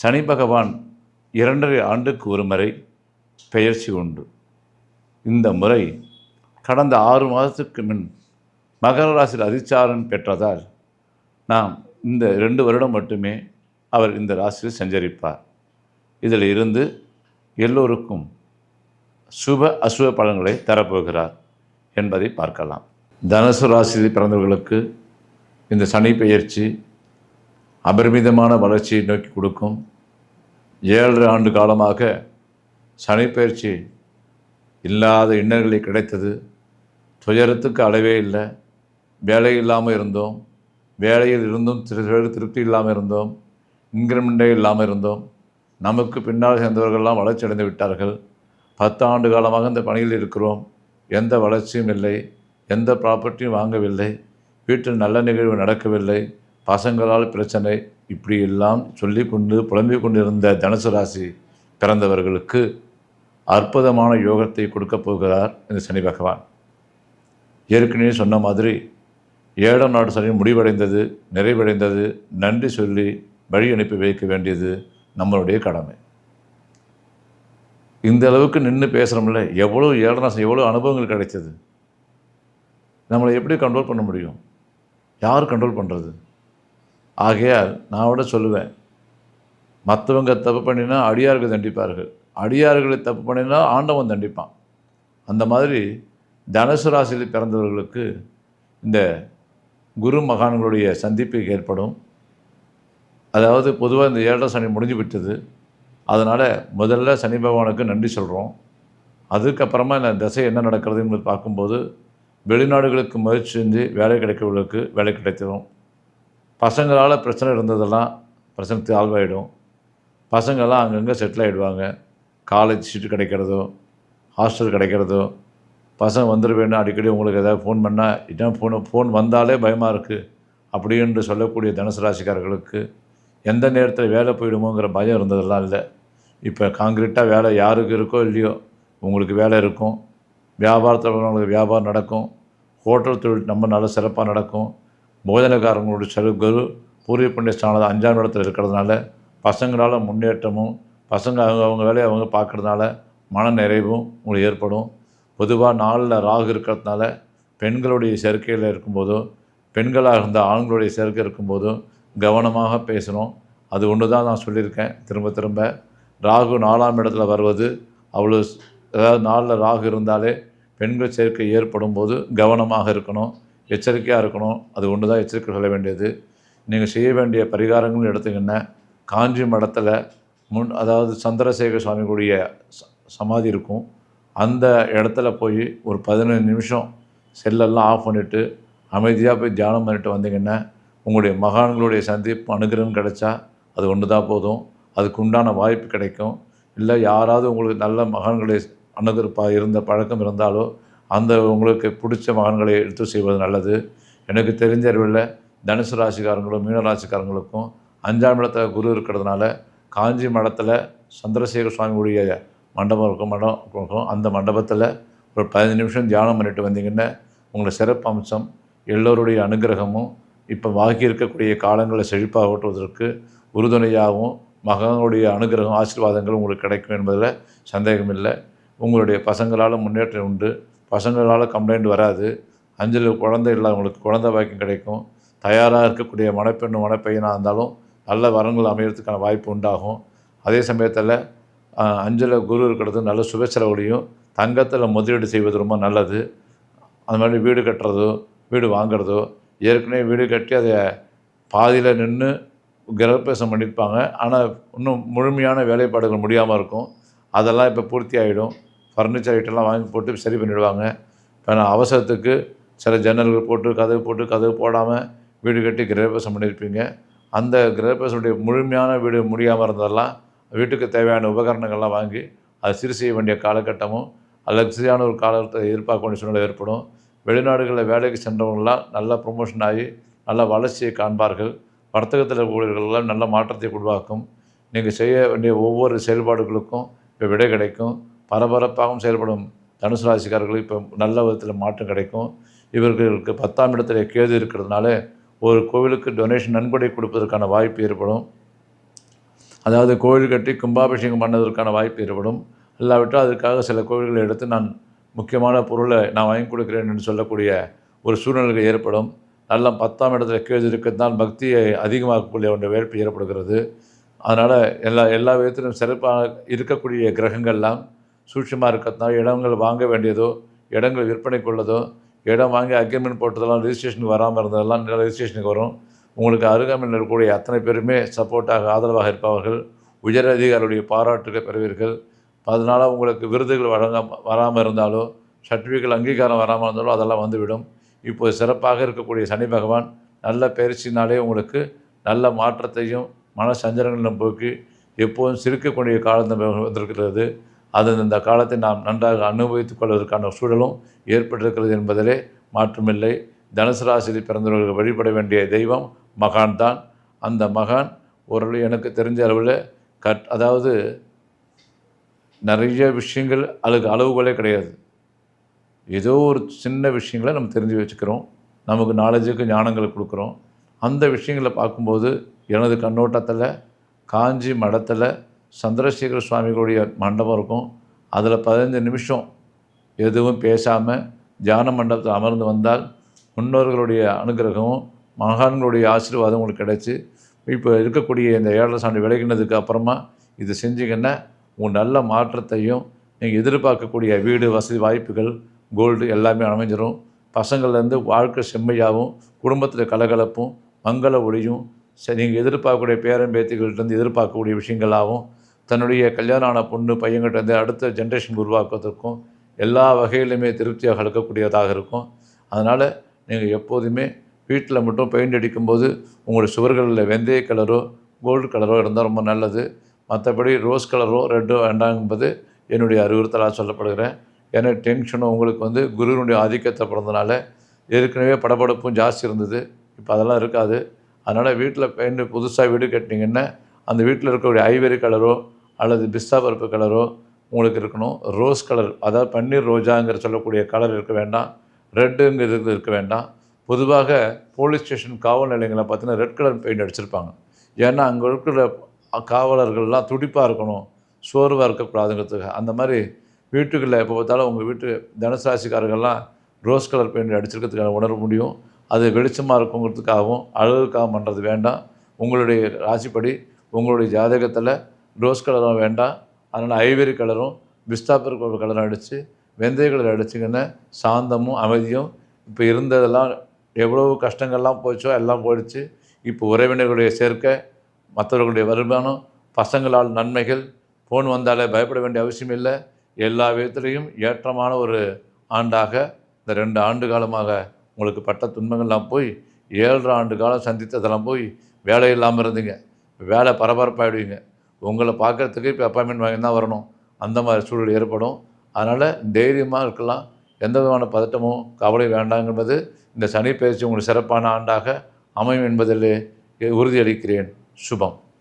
சனி பகவான் இரண்டரை ஆண்டுக்கு ஒரு முறை பெயர்ச்சி உண்டு. இந்த முறை கடந்த ஆறு மாதத்துக்கு முன் மகர ராசியில் அதிச்சாரன் பெற்றதால் நாம் இந்த ரெண்டு வருடம் மட்டுமே அவர் இந்த ராசியில் சஞ்சரிப்பார். இதில் இருந்து எல்லோருக்கும் சுப அசுப பலன்களை தரப்போகிறார் என்பதை பார்க்கலாம். தனுசு ராசியில் பிறந்தவர்களுக்கு இந்த சனி பெயர்ச்சி அபரிமிதமான வளர்ச்சியை நோக்கி கொடுக்கும். ஏழரை ஆண்டு காலமாக சனிப்பயிற்சி இல்லாத இன்னர்களை கிடைத்தது. துயரத்துக்கு அளவே இல்லை. வேலை இல்லாமல் இருந்தோம். வேலையில் இருந்தும் திரு திருப்தி இல்லாமல் இருந்தோம். இன்கிரிமெண்டே இல்லாமல் இருந்தோம். நமக்கு பின்னால் சேர்ந்தவர்கள்லாம் வளர்ச்சி அடைந்து விட்டார்கள். பத்து ஆண்டு காலமாக இந்த பணியில் இருக்கிறோம். எந்த வளர்ச்சியும் இல்லை. எந்த ப்ராப்பர்ட்டியும் வாங்கவில்லை. வீட்டில் நல்ல நிகழ்வு நடக்கவில்லை. பசங்களால் பிரச்சனை. இப்படியெல்லாம் சொல்லி கொண்டு புலம்பிக் கொண்டிருந்த தனுசு ராசி பிறந்தவர்களுக்கு அற்புதமான யோகத்தை கொடுக்கப் போகிறார் இந்த சனி பகவான். ஏற்கனவே சொன்ன மாதிரி ஏழாம் நாடு சனி முடிவடைந்தது நிறைவடைந்தது. நன்றி சொல்லி வழி அனுப்பி வைக்க வேண்டியது நம்மளுடைய கடமை. இந்த அளவுக்கு நின்று பேசுகிறோம்ல எவ்வளோ ஏழனாசம் எவ்வளோ அனுபவங்கள் கிடைச்சது? நம்மளை எப்படி கண்ட்ரோல் பண்ண முடியும்? யார் கண்ட்ரோல் பண்ணுறது ஆகையால் நான் விட சொல்லுவேன். மற்றவங்க தப்பு பண்ணினா அடியார்கள் தண்டிப்பார்கள். அடியார்களை தப்பு பண்ணினா ஆண்டவன் தண்டிப்பான். அந்த மாதிரி தனுசு ராசியில் பிறந்தவர்களுக்கு இந்த குரு மகான்களுடைய சந்திப்பு ஏற்படும். அதாவது பொதுவாக இந்த ஏழரை சனி முடிஞ்சு விட்டது. அதனால் முதல்ல சனி பகவானுக்கு நன்றி சொல்கிறோம் அதுக்கப்புறமா இந்த திசை என்ன நடக்கிறதுங்கிறது பார்க்கும்போது வெளிநாடுகளுக்கு முயற்சி செஞ்சு வேலை கிடைக்கிறவர்களுக்கு வேலை கிடைத்திடும் பசங்களால் பிரச்சனை இருந்ததெல்லாம் பிரச்சனை ஆழ்வாயிடும் பசங்கள்லாம் அங்கங்கே செட்டில் ஆகிடுவாங்க காலேஜ் சீட்டு கிடைக்கிறதோ ஹாஸ்டல் கிடைக்கிறதோ பசங்க வந்துடுவேன்னு அடிக்கடி உங்களுக்கு எதாவது ஃபோன் பண்ணால் இதான் ஃபோன் ஃபோன் வந்தாலே பயமாக இருக்குது அப்படின்னு சொல்லக்கூடிய தனுசு ராசிக்காரர்களுக்கு எந்த நேரத்தில் வேலை போயிடுமோங்கிற பயம் இருந்ததெல்லாம் இல்லை. இப்போ காங்கிரீட்டாக வேலை யாருக்கு இருக்கோ இல்லையோ உங்களுக்கு வேலை இருக்கும். வியாபாரத்தில் உள்ளவங்களுக்கு வியாபாரம் நடக்கும். ஹோட்டல் தொழில் நம்ம நல்ல சிறப்பாக நடக்கும். போஜனக்காரங்களுடைய செலவு குரு பூர்வீக புண்ணிய ஸ்தானம் அஞ்சாம் இடத்துல இருக்கிறதுனால பசங்களால் முன்னேற்றமும் பசங்க அவங்க அவங்க வேலையை அவங்க பார்க்குறதுனால மன நிறைவும் உங்களுக்கு ஏற்படும். பொதுவாக நாளில் ராகு இருக்கிறதுனால பெண்களுடைய சேர்க்கையில் இருக்கும்போதும் பெண்களாக இருந்த ஆண்களுடைய சேர்க்கை இருக்கும்போதும் கவனமாக பேசணும். அது ஒன்று தான் நான் சொல்லியிருக்கேன். திரும்ப திரும்ப ராகு நாலாம் இடத்துல வருவது அவ்வளோ அதாவது நாளில் ராகு இருந்தாலே பெண்கள் சேர்க்கை ஏற்படும் போது கவனமாக இருக்கணும். எச்சரிக்கையாக இருக்கணும். அது ஒன்று தான் எச்சரிக்கை சொல்ல வேண்டியது. நீங்கள் செய்ய வேண்டிய பரிகாரங்களும் எடுத்துக்கின்னா காஞ்சி மடத்தில் முன் அதாவது சந்திரசேகர சுவாமிகளுடைய ச- சமாதி இருக்கும். அந்த இடத்துல போய் ஒரு பதினஞ்சு நிமிஷம் செல்லெல்லாம் ஆஃப் பண்ணிவிட்டு அமைதியாக போய் தியானம் பண்ணிட்டு வந்தீங்கன்னா உங்களுடைய மகான்களுடைய சந்திப்பு அனுகிரகம் கிடைச்சா அது ஒன்று தான் போதும். அதுக்கு உண்டான வாய்ப்பு கிடைக்கும். இல்லை யாராவது உங்களுக்கு நல்ல மகான்களுடைய அணுகிறப்பா இருந்த பழக்கம் இருந்தாலோ அந்த உங்களுக்கு பிடிச்ச மகன்களை எடுத்து செய்வது நல்லது. எனக்கு தெரிஞ்ச அறிவில் தனுசு ராசிக்காரங்களும் மீனராசிக்காரங்களுக்கும் அஞ்சாம் இடத்துல குரு இருக்கிறதுனால காஞ்சி மடத்தில் சந்திரசேகர சுவாமியுடைய மண்டபம் இருக்கும் மடம் இருக்கும். அந்த மண்டபத்தில் ஒரு பதினஞ்சு நிமிஷம் தியானம் பண்ணிட்டு வந்தீங்கன்னா உங்களை சிறப்பு அம்சம் எல்லோருடைய அனுகிரகமும் இப்போ வாக்கி இருக்கக்கூடிய காலங்களை செழிப்பாக ஓட்டுவதற்கு உறுதுணையாகவும் மகனுடைய அனுகிரகம் ஆசீர்வாதங்கள் உங்களுக்கு கிடைக்கும் என்பதில் சந்தேகம் இல்லை உங்களுடைய பசங்களால் முன்னேற்றம் உண்டு. பசங்களால் கம்ப்ளைண்ட் வராது. அஞ்சில் குழந்தை இல்லாதவங்களுக்கு குழந்தை பாக்கியம் கிடைக்கும். தயாராக இருக்கக்கூடிய மணப்பெண்ணும் மணப்பையனாக இருந்தாலும் நல்ல வரங்கள் அமையறதுக்கான வாய்ப்பு உண்டாகும். அதே சமயத்தில் அஞ்சில் குரு இருக்கிறது நல்ல சுபச்செலவுலையும் தங்கத்தில் முதலீடு செய்வது ரொம்ப நல்லது. அது மாதிரி வீடு கட்டுறதோ வீடு வாங்குறதோ ஏற்கனவே வீடு கட்டி அதை பாதியில் நின்று கிரகப்பிரவேசம் பண்ணியிருப்பாங்க ஆனால் இன்னும் முழுமையான வேலைப்பாடுகள் முடியாமல் இருக்கும். அதெல்லாம் இப்போ பூர்த்தி ஆகிடும் ஃபர்னிச்சர் ஐட்டம்லாம் வாங்கி போட்டு சரி பண்ணிவிடுவாங்க இப்போ நான் அவசரத்துக்கு சில ஜன்னல்கள் போட்டு கதவு போட்டு கதவு போடாமல் வீடு கட்டி கிரகப்பிரசம் பண்ணியிருப்பீங்க. அந்த கிரகப்பிரசனுடைய முழுமையான வீடு முடியாமல் இருந்ததெல்லாம் வீட்டுக்கு தேவையான உபகரணங்கள்லாம் வாங்கி அதை சரி செய்ய வேண்டிய காலகட்டமும் அல்லது சரியான ஒரு காலத்தை எதிர்பார்க்க வேண்டிய சூழ்நிலை ஏற்படும். வெளிநாடுகளில் வேலைக்கு சென்றவங்களாம் நல்ல ப்ரொமோஷன் ஆகி நல்ல வளர்ச்சியை காண்பார்கள். வர்த்தகத்தில் ஊழியர்கள்லாம் நல்ல மாற்றத்தை உருவாக்கும். நீங்கள் செய்ய வேண்டிய ஒவ்வொரு செயல்பாடுகளுக்கும் இப்போ விடை கிடைக்கும். பரபரப்பாகவும் செயல்படும் தனுசு ராசிக்காரர்களுக்கு இப்போ நல்ல விதத்தில் மாற்றம் கிடைக்கும். இவர்களுக்கு பத்தாம் இடத்துல கேது இருக்கிறதுனால ஒரு கோவிலுக்கு டொனேஷன் நன்கொடை கொடுப்பதற்கான வாய்ப்பு ஏற்படும். அதாவது கோவில் கட்டி கும்பாபிஷேகம் பண்ணதற்கான வாய்ப்பு ஏற்படும். இல்லாவிட்டால் அதுக்காக சில கோவில்களை எடுத்து நான் முக்கியமான பொருளை நான் வாங்கி கொடுக்குறேன் என்று சொல்லக்கூடிய ஒரு சூழ்நிலைகள் ஏற்படும். நல்ல பத்தாம் இடத்துல கேது இருக்கிறதுனால் பக்தியை அதிகமாக்கக்கூடிய ஒன்று வேட்பு ஏற்படுகிறது. அதனால் எல்லா எல்லா விதத்திலும் சிறப்பாக இருக்கக்கூடிய கிரகங்கள்லாம் சூட்சமாக இருக்கிறதுனால இடங்கள் வாங்க வேண்டியதோ இடங்கள் விற்பனை கொள்ளதோ இடம் வாங்கி அக்ரிமெண்ட் போட்டதெல்லாம் ரிஜிஸ்ட்ரேஷனுக்கு வராமல் இருந்ததெல்லாம் ரிஜிஸ்ட்ரேஷனுக்கு வரும். உங்களுக்கு அருகாமையில் இருக்கக்கூடிய அத்தனை பேருமே சப்போர்ட்டாக ஆதரவாக இருப்பவர்கள் உயர் அதிகாரிகளுடைய பாராட்டுகளை பெறுவீர்கள். அதனால் உங்களுக்கு விருதுகள் வழங்க வராமல் இருந்தாலோ சர்டிஃபிகேட் அங்கீகாரம் வராமல் இருந்தாலோ அதெல்லாம் வந்துவிடும். இப்போது சிறப்பாக இருக்கக்கூடிய சனி பகவான் நல்ல பயிற்சினாலே உங்களுக்கு நல்ல மாற்றத்தையும் மன சஞ்சலங்களும் போக்கி எப்போதும் சிரிக்கக்கூடிய காலம் வந்திருக்கிறது. அது இந்த காலத்தை நாம் நன்றாக அனுபவித்துக் கொள்வதற்கான சூழலும் ஏற்பட்டிருக்கிறது என்பதிலே மாற்றமில்லை. தனுசு ராசியில் பிறந்தவர்கள் வழிபட வேண்டிய தெய்வம் மகான் தான் அந்த மகான் ஒரு எனக்கு தெரிஞ்ச அளவில் கட் அதாவது நிறைய விஷயங்கள் அதுக்கு அளவுகளே கிடையாது. ஏதோ ஒரு சின்ன விஷயங்களை நம்ம தெரிஞ்சு வச்சுக்கிறோம். நமக்கு நாலேஜுக்கு ஞானங்களை கொடுக்குறோம். அந்த விஷயங்களை பார்க்கும்போது எனது கண்ணோட்டத்தில் காஞ்சி மடத்தில் சந்திரசேகர சுவாமிகளுடைய மண்டபம் இருக்கும். அதில் பதினஞ்சு நிமிஷம் எதுவும் பேசாமல் தியான மண்டபத்தில் அமர்ந்து வந்தால் முன்னோர்களுடைய அனுகிரகமும் மகான்களுடைய ஆசீர்வாதம் உங்களுக்கு கிடைச்சி. இப்போ இருக்கக்கூடிய இந்த ஏழரை சாமி விலகினதுக்கு அப்புறமா இது செஞ்சிங்கன்னா உங்கள் நல்ல மாற்றத்தையும் நீங்கள் எதிர்பார்க்கக்கூடிய வீடு வசதி வாய்ப்புகள் கோல்டு எல்லாமே அமைஞ்சிடும் பசங்கள்லேருந்து வாழ்க்கை செம்மையாகவும் குடும்பத்தில் கலகலப்பும் மங்கள ஒளியும் சரி நீங்கள் எதிர்பார்க்கக்கூடிய பேரன் பேத்திகள்கிட்டருந்து எதிர்பார்க்கக்கூடிய விஷயங்களாகவும் தன்னுடைய கல்யாணம் ஆன பொண்ணு பையன்கிட்டேருந்து அடுத்த ஜென்ரேஷன் உருவாக்குவதற்கும் எல்லா வகையிலுமே திருப்தியாக இருக்கக்கூடியதாக இருக்கும். அதனால் நீங்கள் எப்போதுமே வீட்டில் மட்டும் பெயிண்ட் அடிக்கும்போது உங்களுடைய சுவர்களில் வெந்தய கலரோ கோல்டு கலரோ இருந்தால் ரொம்ப நல்லது. மற்றபடி ரோஸ் கலரோ ரெட்டோ வேண்டாம் என்பது என்னுடைய அறிவுறுத்தலாக சொல்லப்படுகிறேன். ஏன்னா டென்ஷனும் உங்களுக்கு வந்து குருவினுடைய ஆதிக்கத்தை பிறந்தனால ஏற்கனவே படபடப்பும் ஜாஸ்தி இருந்தது. இப்போ அதெல்லாம் இருக்காது. அதனால் வீட்டில் பெயிண்ட் புதுசாக வீடு கட்டினீங்கன்னா அந்த வீட்டில் இருக்கக்கூடிய ஐவரி கலரோ அல்லது பிஸ்தா பருப்பு கலரோ உங்களுக்கு இருக்கணும். ரோஸ் கலர் அதாவது பன்னீர் ரோஜாங்கிற சொல்லக்கூடிய கலர் இருக்க வேண்டாம். ரெட்டுங்கிறது இருக்க வேண்டாம். பொதுவாக போலீஸ் ஸ்டேஷன் காவல் நிலையங்களை பார்த்தீங்கன்னா ரெட் கலர் பெயிண்ட் அடிச்சிருப்பாங்க. ஏன்னா அங்கே இருக்கிற காவலர்கள்லாம் துடிப்பாக இருக்கணும் சோர்வாக இருக்கக்கூடாதுங்கிறதுக்கு அந்த மாதிரி வீட்டுக்குள்ளே எப்போ பார்த்தாலும் உங்கள் வீட்டு தனசராசிக்காரர்கள்லாம் ரோஸ் கலர் பெயிண்ட் அடிச்சிருக்கிறதுக்கான உணர முடியும். அது வெளிச்சமாக இருக்குங்கிறதுக்காகவும் அழகுக்காகவும் பண்ணுறது வேண்டாம். உங்களுடைய ராசிப்படி உங்களுடைய ஜாதகத்தில் ரோஸ் கலரும் வேண்டாம் அதனால் ஐவரி கலரும் பிஸ்தாப்பர் கலரும் அடித்து வெந்தய கலர் அடிச்சிங்கன்னா சாந்தமும் அமைதியும் இப்போ இருந்ததெல்லாம் எவ்வளோ கஷ்டங்கள்லாம் போச்சோ எல்லாம் போயிடுச்சு. இப்போ உறவினர்களுடைய சேர்க்கை மற்றவர்களுடைய வருமானம் பசங்களால் நன்மைகள் ஃபோன் வந்தாலே பயப்பட வேண்டிய அவசியம் இல்லை. எல்லா விதத்துலேயும் ஏற்றமான ஒரு ஆண்டாக இந்த ரெண்டு ஆண்டு காலமாக உங்களுக்கு பட்ட துன்பங்கள்லாம் போய் ஏழரை ஆண்டு காலம் சந்தித்ததெல்லாம் போய் வேலை இல்லாமல் இருந்தீங்க. வேலை பரபரப்பாகிடுவீங்க உங்களை பார்க்குறதுக்கு இப்போ அப்பாயின்மெண்ட் வாங்கி தான் வரணும். அந்த மாதிரி சூழல் ஏற்படும். அதனால் தைரியமாக இருக்கலாம். எந்த விதமான பதட்டமும் கவலை வேண்டாம் என்பது இந்த சனி பயிற்சி உங்களுக்கு சிறப்பான ஆண்டாக அமையும் என்பதில் உறுதியளிக்கிறேன். சுபம்.